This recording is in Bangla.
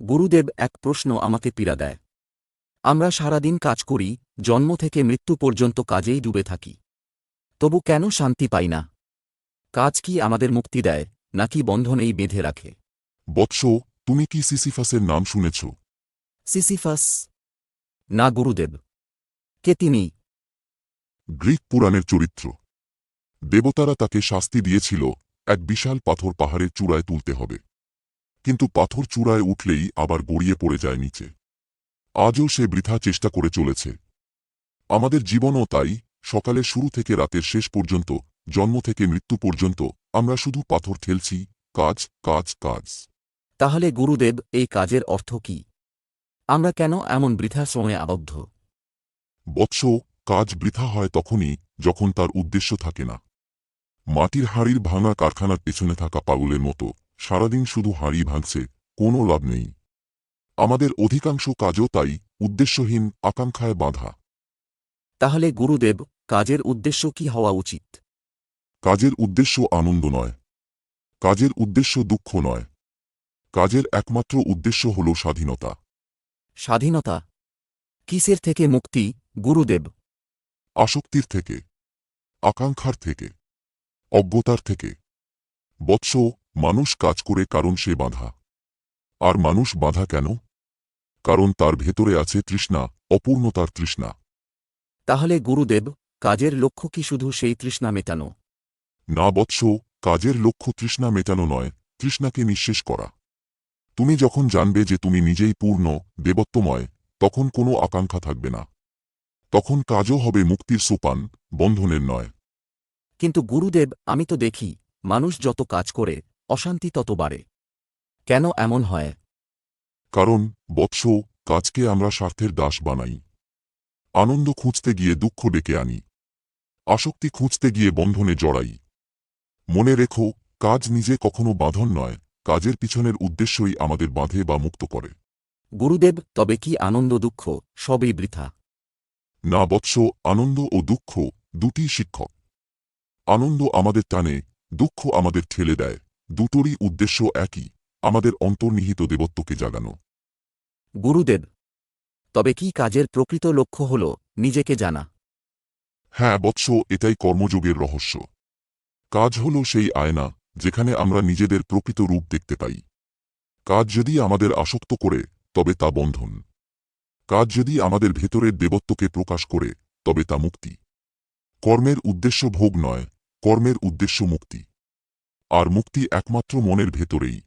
গুরুদেব এক প্রশ্ন আমাকে পীড়া দেয়। আমরা সারাদিন কাজ করি জন্ম থেকে মৃত্যু পর্যন্ত কাজেই ডুবে থাকি। তবু কেন শান্তি পাই না? কাজ কি আমাদের মুক্তি দেয় নাকি বন্ধনেই বেঁধে রাখে? বৎস তুমি কি সিসিফাসের নাম শুনেছ? সিসিফাস? না গুরুদেব। কে তিনি? গ্রিক পুরাণের চরিত্র। দেবতারা তাকে শাস্তি দিয়েছিল এক বিশাল পাথর পাহাড়ের চূড়ায় তুলতে হবে। কিন্তু পাথর চূড়ায় উঠলেই আবার গড়িয়ে পড়ে যায় নিচে। আজও সে বৃথা চেষ্টা করে চলেছে। আমাদের জীবনও তাই সকালের শুরু থেকে রাতের শেষ পর্যন্ত জন্ম থেকে মৃত্যু পর্যন্ত আমরা শুধু পাথর ঠেলছি কাজ কাজ কাজ। তাহলে গুরুদেব এই কাজের অর্থ কি? আমরা কেন এমন বৃথা সময়ে আবদ্ধ? বৎস কাজ বৃথা হয় তখনই যখন তার উদ্দেশ্য থাকে না। মাটির হাড়ির ভাঙা কারখানার পেছনে থাকা পাগলের মতো। সারাদিন শুধু হাড়ি ভাঙছে কোনো লাভ নেই। আমাদের অধিকাংশ কাজও তাই উদ্দেশ্যহীন আকাঙ্ক্ষায় বাঁধা। তাহলে গুরুদেব কাজের উদ্দেশ্য কি হওয়া উচিত? কাজের উদ্দেশ্য আনন্দ নয়। কাজের উদ্দেশ্য দুঃখ নয়। কাজের একমাত্র উদ্দেশ্য হল স্বাধীনতা। স্বাধীনতা? কিসের থেকে মুক্তি গুরুদেব? আসক্তির থেকে আকাঙ্ক্ষার থেকে অজ্ঞতার থেকে। বৎস মানুষ কাজ করে কারণ সে বাঁধা। আর মানুষ বাঁধা কেন? কারণ তার ভেতরে আছে তৃষ্ণা অপূর্ণতার তৃষ্ণা। তাহলে গুরুদেব কাজের লক্ষ্য কি শুধু সেই তৃষ্ণা মেটানো? না বৎস কাজের লক্ষ্য তৃষ্ণা মেটানো নয় তৃষ্ণাকে নিঃশেষ করা। তুমি যখন জানবে যে তুমি নিজেই পূর্ণ দেবত্বময় তখন কোনো আকাঙ্ক্ষা থাকবে না। তখন কাজও হবে মুক্তির সোপান বন্ধনের নয়। কিন্তু গুরুদেব আমি তো দেখি মানুষ যত কাজ করে অশান্তি তত বাড়ে। কেন এমন হয়? কারণ বৎস কাজকে আমরা স্বার্থের দাস বানাই। আনন্দ খুঁজতে গিয়ে দুঃখ ডেকে আনি। আসক্তি খুঁজতে গিয়ে বন্ধনে জড়াই। মনে রেখো কাজ নিজে কখনো বাঁধন নয় কাজের পিছনের উদ্দেশ্যই আমাদের বাঁধে বা মুক্ত করে। গুরুদেব তবে কি আনন্দ দুঃখ? সবই বৃথা। না বৎস আনন্দ ও দুঃখ দুটি শিক্ষক। আনন্দ আমাদের টানে দুঃখ আমাদের ঠেলে দেয়। দুটোরই উদ্দেশ্য একই আমাদের অন্তর্নিহিত দেবত্বকে জাগানো। গুরুদেব তবে কি কাজের প্রকৃত লক্ষ্য হল নিজেকে জানা? হ্যাঁ বৎস এটাই কর্মযোগের রহস্য। কাজ হল সেই আয়না যেখানে আমরা নিজেদের প্রকৃত রূপ দেখতে পাই। কাজ যদি আমাদের আসক্ত করে তবে তা বন্ধন। কাজ যদি আমাদের ভেতরের দেবত্বকে প্রকাশ করে তবে তা মুক্তি। কর্মের উদ্দেশ্য ভোগ নয় কর্মের উদ্দেশ্য মুক্তি। আর মুক্তি একমাত্র মনের ভেতরেই।